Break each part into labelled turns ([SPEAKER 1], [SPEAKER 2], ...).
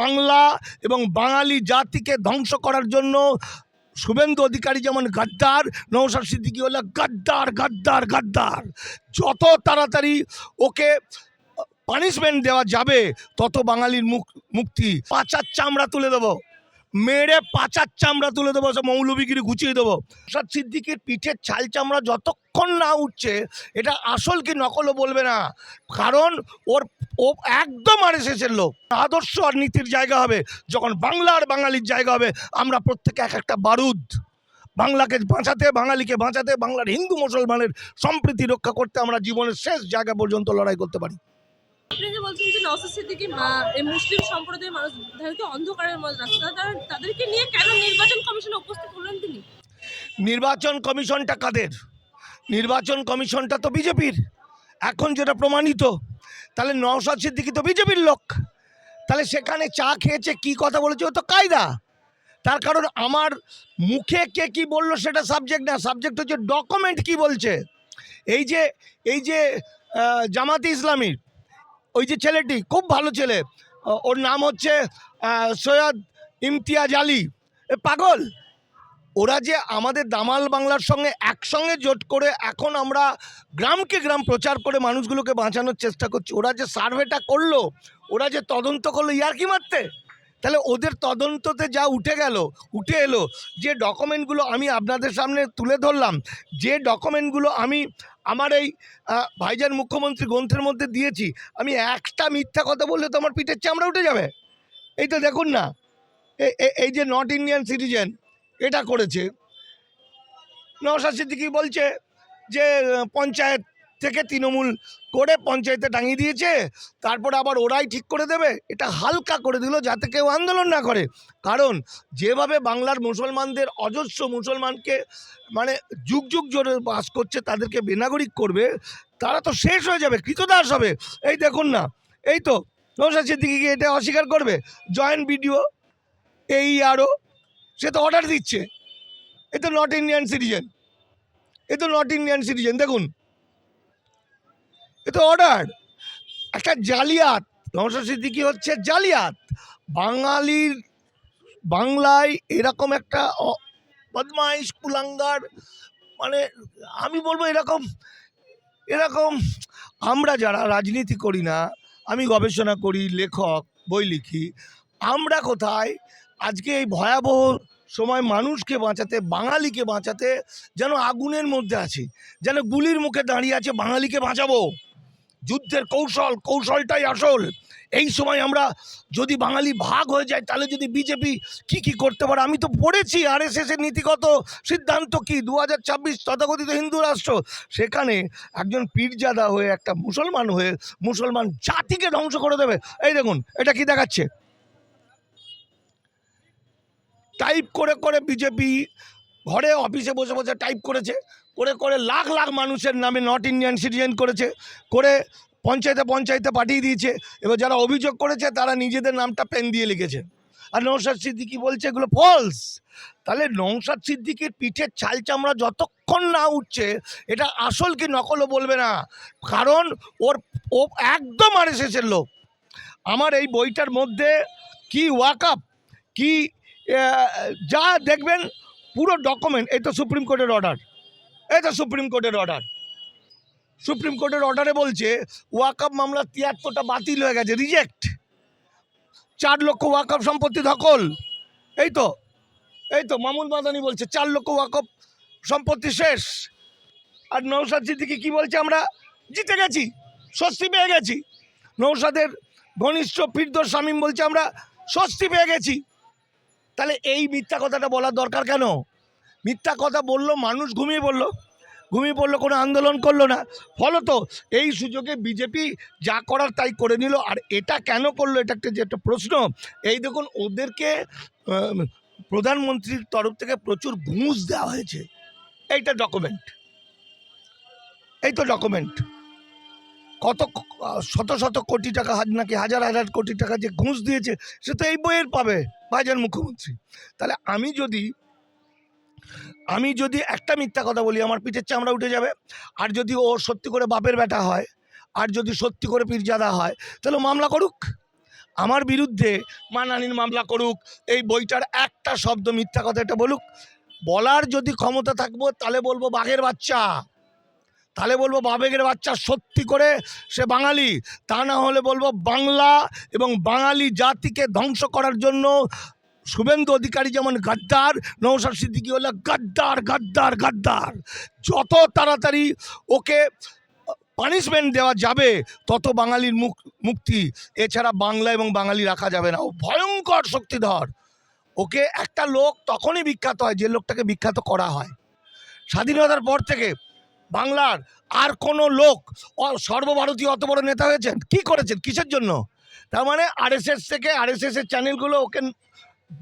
[SPEAKER 1] বাংলা এবং বাঙালি জাতিকে ধ্বংস করার জন্য শুভেন্দু অধিকারী যেমন গাদ্দার নৌসার সিদ্দিকি হলো গাদ্দার গাদ্দার গাদ্দার। যত তাড়াতাড়ি ওকে পানিশমেন্ট দেওয়া যাবে, তত বাঙালির মুক্তি। পাচার চামড়া তুলে দেবো। মেরে পাচার চামড়া তুলে দেবো, সব মৌলবিগিরি গুছিয়ে দেবো। নৌসাদ সিদ্দিকির পিঠের ছাল চামড়া যতক্ষণ না উঠছে, এটা আসল কি নকলও বলবে না। কারণ ওর, ও একদম আর এসেছেন লোক। আদর্শ আর নীতির জায়গা হবে, যখন বাংলা আর বাঙালির জায়গা হবে, আমরা প্রত্যেকে এক একটা বারুদ। বাংলাকে বাঁচাতে, বাঙালিকে বাঁচাতে, বাংলার হিন্দু মুসলমানের সম্প্রীতি রক্ষা করতে আমরা জীবনের শেষ জায়গা পর্যন্ত লড়াই করতে পারি।
[SPEAKER 2] আপনি যে বলছেন যে এই মুসলিম সম্প্রদায়ের অন্ধকারের মধ্যে রাখছে তাদেরকে নিয়ে কেন নির্বাচন কমিশনে উপস্থিত হলেন তিনি?
[SPEAKER 1] নির্বাচন কমিশনটা কাদের? নির্বাচন কমিশনটা তো বিজেপির। এখন যেটা প্রমাণিত, তাহলে নওশাদ সিদ্দিকি তো বিজেপির লোক। তাহলে সেখানে চা খেয়েছে, কি কথা বলেছে, ও তো কায়দা। তার কারণ আমার মুখে কে কি বলল সেটা সাবজেক্ট না। সাবজেক্ট হচ্ছে ডকুমেন্ট কি বলছে? এই যে এই যে জামাতে ইসলামীর ওই যে ছেলেটি, খুব ভালো ছেলে। ওর নাম হচ্ছে সৈয়দ ইমতিয়াজ আলী। এ, পাগল? ওরা যে আমাদের দামাল বাংলার সঙ্গে একসঙ্গে জোট করে এখন আমরা গ্রামকে গ্রাম প্রচার করে মানুষগুলোকে বাঁচানোর চেষ্টা করছি, ওরা যে সার্ভেটা করল, ওরা যে তদন্ত করল, ইয়ার কি মারতে? তাহলে ওদের তদন্ততে যা উঠে গেল, উঠে এলো যে ডকুমেন্টগুলো আমি আপনাদের সামনে তুলে ধরলাম, যে ডকুমেন্টগুলো আমি আমার এই ভাইজান মুখ্যমন্ত্রী গ্রন্থের মধ্যে দিয়েছি, আমি একটা মিথ্যা কথা বললে তো আমার পিঠের চামড়া উঠে যাবে। এই তো দেখুন না এই যে নট ইন্ডিয়ান সিটিজেন এটা করেছে। নওশাদ সিদ্দিকি বলছে যে পঞ্চায়েত থেকে তৃণমূল করে পঞ্চায়েতে টাঙিয়ে দিয়েছে। তারপরে আবার ওরাই ঠিক করে দেবে। এটা হালকা করে দিল যাতে কেউ আন্দোলন না করে। কারণ যেভাবে বাংলার মুসলমানদের অজস্র মুসলমানকে মানে যুগ যুগ জোরে বাস করছে, তাদেরকে বেনাগরিক করবে, তারা তো শেষ হয়ে যাবে, কৃতদাস হবে। এই দেখুন না, এই তো নৌসাদ সিদ্দিকিকে এটা অস্বীকার করবে। জয়েন্ট ভিডিও এই আরও সে তো অর্ডার দিচ্ছে। এ তো নট ইন্ডিয়ান সিটিজেন এ তো নট ইন্ডিয়ান সিটিজেন দেখুন। এ তো অর্ডার একটা জালিয়াত নওশাদ সিদ্দিকি হচ্ছে জালিয়াত। বাঙালির, বাংলায় এরকম একটা বদমাইশ, কুলাঙ্গার মানে আমি বলব এরকম এরকম আমরা যারা রাজনীতি করি না, আমি গবেষণা করি, লেখক, বই লিখি, আমরা কোথায়? আজকে এই ভয়াবহ সময় মানুষকে বাঁচাতে, বাঙালিকে বাঁচাতে যেন আগুনের মধ্যে আছি, যেন গুলির মুখে দাঁড়িয়ে আছে, বাঙালিকে বাঁচাবো। যুদ্ধের কৌশল, কৌশলটাই আসল। এই সময় আমরা যদি বাঙালি ভাগ হয়ে যায় তাহলে যদি বিজেপি কি কি করতে পারে? আমি তো পড়েছি আর এস এর নীতিগত সিদ্ধান্ত কি? দু হাজার ছাব্বিশ তথাকথিত হিন্দু রাষ্ট্র। সেখানে একজন পীরজাদা হয়ে, একটা মুসলমান হয়ে, মুসলমান জাতিকে ধ্বংস করে দেবে। এই দেখুন, এটা কি দেখাচ্ছে? টাইপ করে করে বিজেপি ঘরে অফিসে বসে বসে টাইপ করেছে। করে করে লাখ লাখ মানুষের নামে নট ইন্ডিয়ান সিটিজেন করেছে, করে পঞ্চায়েতে পঞ্চায়েতে পাঠিয়ে দিয়েছে। এবার যারা অভিযোগ করেছে, তারা নিজেদের নামটা পেন দিয়ে লিখেছে। আর নৌসাদ সিদ্দিকি বলছে, এগুলো ফলস তাহলে নৌসাদ সিদ্দিকির পিঠের ছাল চামড়া যতক্ষণ না উঠছে, এটা আসল কি নকলও বলবে না। কারণ ওর, ও একদম আর এসেছে লোক। আমার এই বইটার মধ্যে কি ওয়াকআপ কি যা দেখবেন, পুরো ডকুমেন্ট এই তো সুপ্রিম কোর্টের অর্ডার তো সুপ্রিম কোর্টের অর্ডার সুপ্রিম কোর্টের অর্ডারে বলছে, ওয়াকআপ মামলা তিয়াত্তরটা বাতিল হয়ে গেছে রিজেক্ট চার লক্ষ ওয়াকআপ সম্পত্তি দখল। এই তো এই তো, মামুন মাদানি বলছে, চার লক্ষ ওয়াকআপ সম্পত্তি শেষ। আর নৌসাদ সিদ্দিকি কি বলছে আমরা? জিতে গেছি, স্বস্তি পেয়ে গেছি। নৌসাদের ঘনিষ্ঠ ফিরদোর শামীম বলছে আমরা, স্বস্তি পেয়ে গেছি। তাহলে এই মিথ্যা কথাটা বলার দরকার কেন? মিথ্যা কথা বলল, মানুষ ঘুমিয়ে পড়ল। ঘুমিয়ে পড়ল, কোনো আন্দোলন করল না। ফলত এই সুযোগে বিজেপি যা করার তাই করে নিল। আর এটা কেন করল, এটা একটা যে একটা প্রশ্ন। এই দেখুন, ওদেরকে প্রধানমন্ত্রীর তরফ থেকে প্রচুর ঘুষ দেওয়া হয়েছে। এইটা ডকুমেন্ট এই তো ডকুমেন্ট কত, শত শত কোটি টাকা, হাজ- নাকি হাজার হাজার কোটি টাকা যে ঘুষ দিয়েছে, সে তো এই বইয়ের পাবে, ভাইজান মুখ্যমন্ত্রী। তাহলে আমি যদি আমি যদি একটা মিথ্যা কথা বলি, আমার পিঠের চামড়া উঠে যাবে। আর যদি ও সত্যি করে বাপের বেটা হয়, আর যদি সত্যি করে পীরজাদা হয়, তাহলে মামলা করুক। আমার বিরুদ্ধে মানহানির মামলা করুক, এই বইটার একটা শব্দ মিথ্যা কথা এটা বলুক। বলার যদি ক্ষমতা থাকব, তাহলে বলব বাঘের বাচ্চা। তাহলে বলব বাবেগের বাচ্চা সত্যি করে সে বাঙালি। তা না হলে বলব বাংলা এবং বাঙালি জাতিকে ধ্বংস করার জন্য শুভেন্দু অধিকারী যেমন গাদ্দার নৌসার সিদ্দিকি হলো গাদ্দার গাদ্দার গাদ্দার। যত তাড়াতাড়ি ওকে পানিশমেন্ট দেওয়া যাবে, তত বাঙালির মুখ, মুক্তি। এছাড়া বাংলা এবং বাঙালি রাখা যাবে না। ও ভয়ঙ্কর শক্তিধর। ওকে একটা লোক তখনই বিখ্যাত হয় যে লোকটাকে বিখ্যাত করা হয়। স্বাধীনতার পর থেকে বাংলার আর কোনো লোক সর্বভারতীয় অত বড় নেতা হয়েছেন? কি করেছেন? কিসের জন্য? তার মানে আরএসএস থেকে আরএসএস এর চ্যানেলগুলো ওকে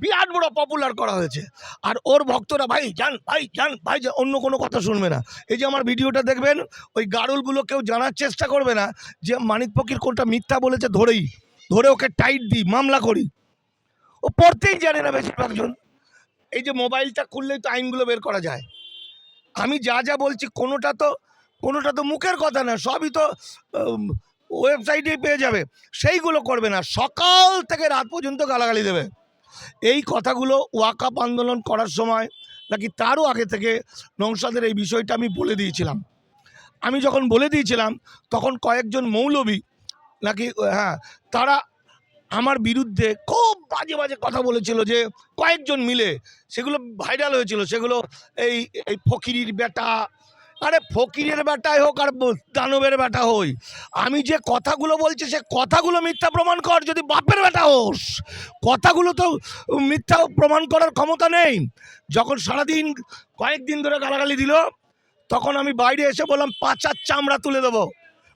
[SPEAKER 1] বিরাট বড় পপুলার করা হয়েছে। আর ওর ভক্তরা, ভাই, যান ভাই যান, ভাই অন্য কোনো কথা শুনবে না। এই যে আমার ভিডিওটা দেখবেন, ওই গাড়ুলগুলো কেউ জানার চেষ্টা করবে না যে মানিক ফকির কোনটা মিথ্যা বলেছে ধরেই। ধরে ওকে টাইট দিই, মামলা করি। ও পড়তেই জানে না বেশিরভাগ জন। এই যে মোবাইলটা খুললেই তো আইনগুলো বের করা যায়। আমি যা যা বলছি, কোনোটা তো কোনোটা তো মুখের কথা না, সবই তো ওয়েবসাইটেই পেয়ে যাবে। সেইগুলো করবে না। সকাল থেকে রাত পর্যন্ত গালাগালি দেবে। এই কথাগুলো ওয়াকাপ আন্দোলন করার সময় নাকি তারও আগে থেকে নংসাদের এই বিষয়টা আমি বলে দিয়েছিলাম। আমি যখন বলে দিয়েছিলাম, তখন কয়েকজন মৌলবী নাকি হ্যাঁ তারা আমার বিরুদ্ধে খুব বাজে বাজে কথা বলেছিল যে কয়েকজন মিলে সেগুলো ভাইরাল হয়েছিল, সেগুলো এই এই ফকিরির বেটা আরে ফকিরের বেটাই হোক আর দানবের বেটা হই। আমি যে কথাগুলো বলছি, সে কথাগুলো মিথ্যা প্রমাণ কর, যদি বাপের বেটা হোস। কথাগুলো তো মিথ্যা প্রমাণ করার ক্ষমতা নেই। যখন সারাদিন কয়েকদিন ধরে গালাগালি দিল, তখন আমি বাইরে এসে বললাম, পাচার চামড়া তুলে দেবো।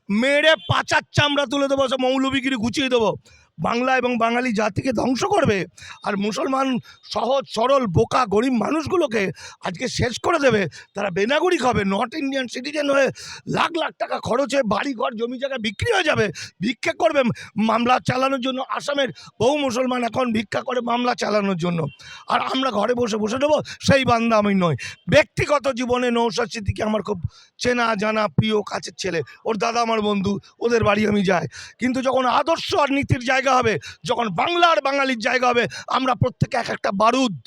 [SPEAKER 1] মেরে পাচার চামড়া তুলে দেবো, সে মৌলবিগিরি গুছিয়ে দেবো। বাংলা এবং বাঙালি জাতিকে ধ্বংস করবে আর মুসলমান সহজ, সরল, বোকা, গরিব মানুষগুলোকে আজকে শেষ করে দেবে। তারা বেনাগরিক হবে নর্থ ইন্ডিয়ান সিটিজেন হয়ে লাখ লাখ টাকা খরচে বাড়ি ঘর জমি জায়গা বিক্রি হয়ে যাবে। ভিক্ষা করবে মামলা চালানোর জন্য। আসামের বহু মুসলমান এখন ভিক্ষা করে মামলা চালানোর জন্য। আর আমরা ঘরে বসে বসে দেবো, সেই বান্দা আমি নই। ব্যক্তিগত জীবনে নৌসাদ স্মৃতিকে আমার খুব চেনা, জানা, প্রিয়, কাছের ছেলে। ওর দাদা, আমার বন্ধু, ওদের বাড়ি আমি যাই। কিন্তু যখন আদর্শ আর নীতির জায়গা হবে। যখন বাংলার বাঙালির জায়গা হবে, আমরা প্রত্যেকে এক একটা বারুদ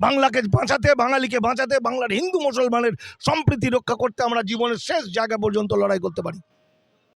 [SPEAKER 1] বাংলাকে বাঁচাতে, বাঙালিকে বাঁচাতে, বাংলার হিন্দু মুসলমানের সম্প্রীতি রক্ষা করতে আমরা জীবনের শেষ জায়গা পর্যন্ত লড়াই করতে পারি।